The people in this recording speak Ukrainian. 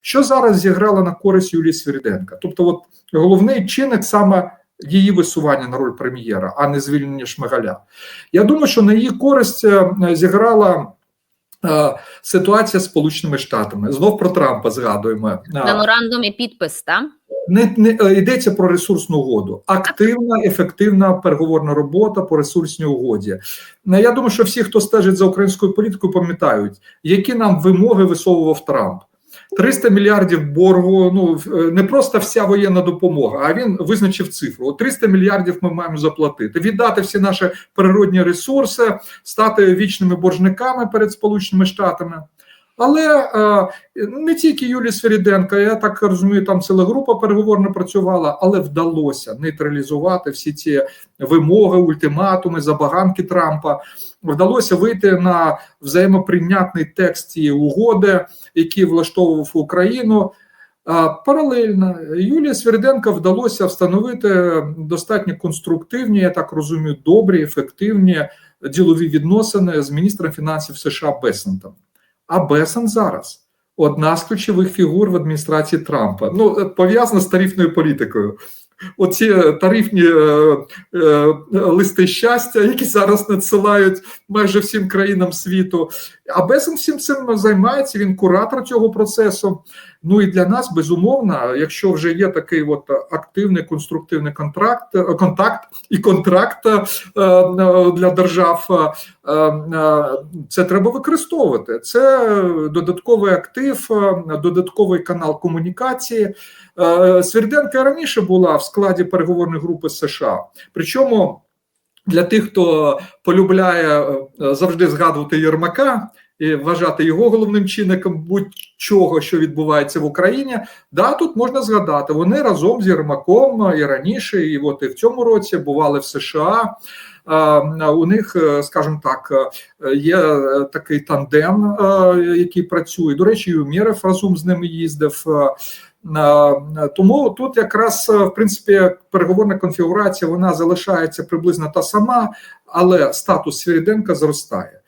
Що зараз зіграло на користь Юлії Свириденка? Тобто, от головний чинник саме її висування на роль прем'єра, а не звільнення Шмигаля. Я думаю, що на її користь е, зіграла е, ситуація з Сполученими Штатами. Знов про Трампа згадуємо. Е, Меморандум і підпис, так? не, не йдеться про ресурсну угоду, активна, ефективна переговорна робота по ресурсній угоді. Я думаю, що всі, хто стежить за українською політикою, пам'ятають, які нам вимоги висовував Трамп. 300 мільярдів боргу. Ну не просто вся воєнна допомога, а він визначив цифру. От 300 мільярдів ми маємо заплатити, віддати всі наші природні ресурси, стати вічними боржниками перед Сполученими Штатами. Але е, не тільки Юлії Свиріденко, я так розумію, там ціла група переговорна працювала, але вдалося нейтралізувати всі ці вимоги, ультиматуми, забаганки Трампа. Вдалося вийти на взаємоприйнятний текст цієї угоди, який влаштовував Україну. А, Паралельно Юлії Свириденко вдалося встановити достатньо конструктивні, я так розумію, добрі, ефективні ділові відносини з міністром фінансів США Бесентом. А Бесен зараз одна з ключових фігур в адміністрації Трампа. Ну, е, пов'язана з тарифною політикою. Оці е, тарифні е, е, листи щастя, які зараз надсилають майже всім країнам світу. А Бесен всім цим займається. Він куратор цього процесу. Ну і для нас безумовно, якщо вже є такий от активний конструктивний контракт, е, контакт і контракт е, для держав, е, це треба використовувати. Це додатковий актив, додатковий канал комунікації. Сверденка раніше була в складі переговорної групи США. Причому для тих, хто полюбляє е, завжди згадувати Єрмака і вважати його головним чинником будь-чого, що відбувається в Україні, да, тут можна згадати. Вони разом з Єрмаком і раніше, і от і в цьому році бували в США. Е, У них, е, скажімо так, є такий тандем, який працює. До речі, і Умєров разом з ними їздив. Е, Е, Тому тут якраз е, в принципі переговорна конфігурація вона залишається приблизно та сама, але статус Свіріденка зростає.